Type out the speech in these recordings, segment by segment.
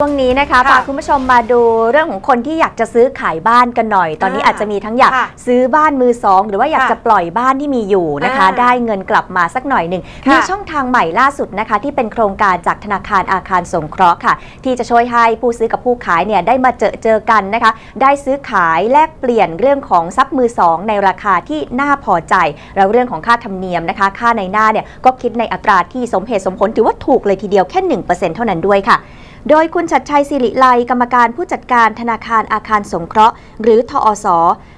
ช่วงนี้นะคะค่ะพาคุณผู้ชมมาดูเรื่องของคนที่อยากจะซื้อขายบ้านกันหน่อย ตอนนี้อ่าอาจจะมีทั้งอยากค่ะซื้อบ้านมือสองหรือว่าอยากค่ะจะปล่อยบ้านที่มีอยู่นะคะอ่าได้เงินกลับมาสักหน่อยหนึ่งค่ะมีช่องทางใหม่ล่าสุดนะคะ ที่เป็นโครงการจากธนาคารอาคารสงเคราะห์ค่ะ ที่จะช่วยให้ผู้ซื้อกับผู้ขายเนี่ยได้มาเจอเจอกันนะคะ ได้ซื้อขายแลกเปลี่ยนเรื่องของทรัพย์มือสองในราคาที่น่าพอใจ แล้วเรื่องของค่าธรรมเนียมนะคะ ค่าในหน้าเนี่ยก็คิดในอัตราที่สมเหตุสมผลถือว่าถูกเลยทีเดียวแค่1%เท่านั้นด้วยค่ะ โดยคุณชัดชัยสิริไลกรรมการผู้จัดการธนาคารอาคารสงเคราะห์ หรือทอส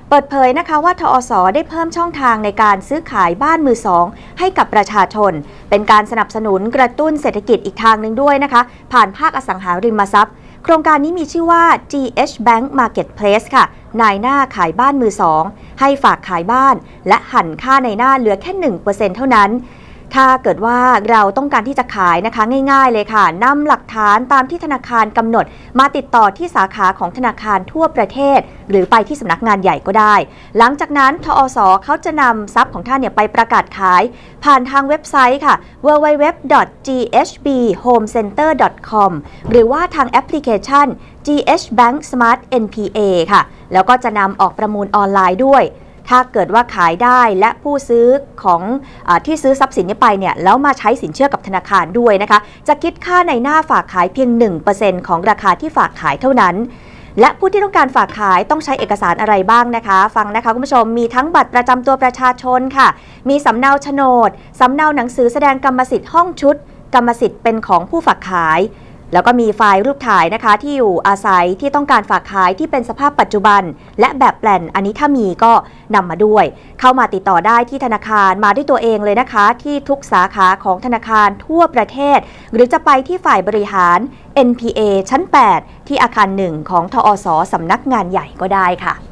เปิดเผยนะคะว่าทอสได้เพิ่มช่องทางในการซื้อขายบ้านมือสองให้กับประชาชน เป็นการสนับสนุนกระตุ้นเศรษฐกิจอีกทางหนึ่งด้วยนะคะ ผ่านภาคอสังหาริมทรัพย์ โครงการนี้มีชื่อว่า GH Bank Marketplace ค่ะ นายหน้าขายบ้านมือสองให้ฝากขายบ้าน และหันค่าในหน้าเหลือแค่ 1%เท่านั้น ถ้าเกิดว่าเราต้องการที่จะขายนะคะง่ายๆเลยค่ะนำหลักฐานตามที่ธนาคารกำหนด มาติดต่อที่สาขาของธนาคารทั่วประเทศ หรือไปที่สำนักงานใหญ่ก็ได้ หลังจากนั้นทอสเขาจะนำทรัพย์ของท่านเนี่ยไปประกาศขาย ผ่านทางเว็บไซต์ค่ะ www.ghbhomecenter.com หรือว่าทางแอปพลิเคชัน GH Bank Smart NPA ค่ะ แล้วก็จะนำออกประมูลออนไลน์ด้วย ถ้าเกิดว่าขายได้และผู้ซื้อของอที่ซื้อทรัพย์สินนี้ไปเนี่ยแล้วมาใช้สินเชื่อกับธนาคารด้วยนะคะ จะคิดค่าในหน้าฝากขายเพียง 1%ของราคาที่ฝากขายเท่านั้นและผู้ที่ต้องการฝากขายต้องใช้เอกสารอะไรบ้างนะคะ ฟังนะคะคุณผู้ชมมีทั้งบัตรประจำตัวประชาชนค่ะ มีสำเนาโฉนดสำเนาหนังสือแสดงกรรมสิทธิ์ห้องชุด กรรมสิทธิ์เป็นของผู้ฝากขาย แล้วก็มีไฟล์รูปถ่ายนะคะที่อยู่อาศัยที่ต้องการฝากขายที่เป็นสภาพปัจจุบัน และแบบแปลนอันนี้ถ้ามีก็นำมาด้วย เข้ามาติดต่อได้ที่ธนาคารมาด้วยตัวเองเลยนะคะ ที่ทุกสาขาของธนาคารทั่วประเทศ หรือจะไปที่ฝ่ายบริหาร NPA ชั้น 8 ที่อาคารหนึ่งของทอสสำนักงานใหญ่ก็ได้ค่ะ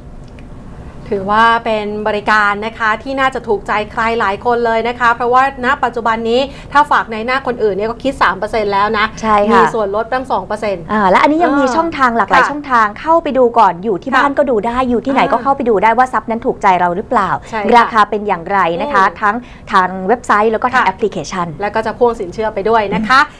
ถือว่าเป็นบริการนะคะที่น่าจะถูกใจใครหลายคนเลยนะคะ เพราะว่าณปัจจุบันนี้ถ้าฝากในหน้าคนอื่นเนี่ยก็คิด 3%แล้วนะ ใช่ค่ะ มีส่วนลดตั้ง 2%อ่าและอันนี้ยังมีเออช่องทางหลากหลายค่ะช่องทางเข้าไปดูก่อนอยู่ที่ค่ะบ้านก็ดูได้อยู่ที่ไหนอ่าก็เข้าไปดูได้ว่าทรัพย์นั้นถูกใจเราหรือเปล่า ใช่ค่ะราคาเป็นอย่างไรนะคะ อืม ทั้งทางเว็บไซต์แล้วก็ทางค่ะแอปพลิเคชัน แล้วก็จะพ่วงสินเชื่อไปด้วยนะคะ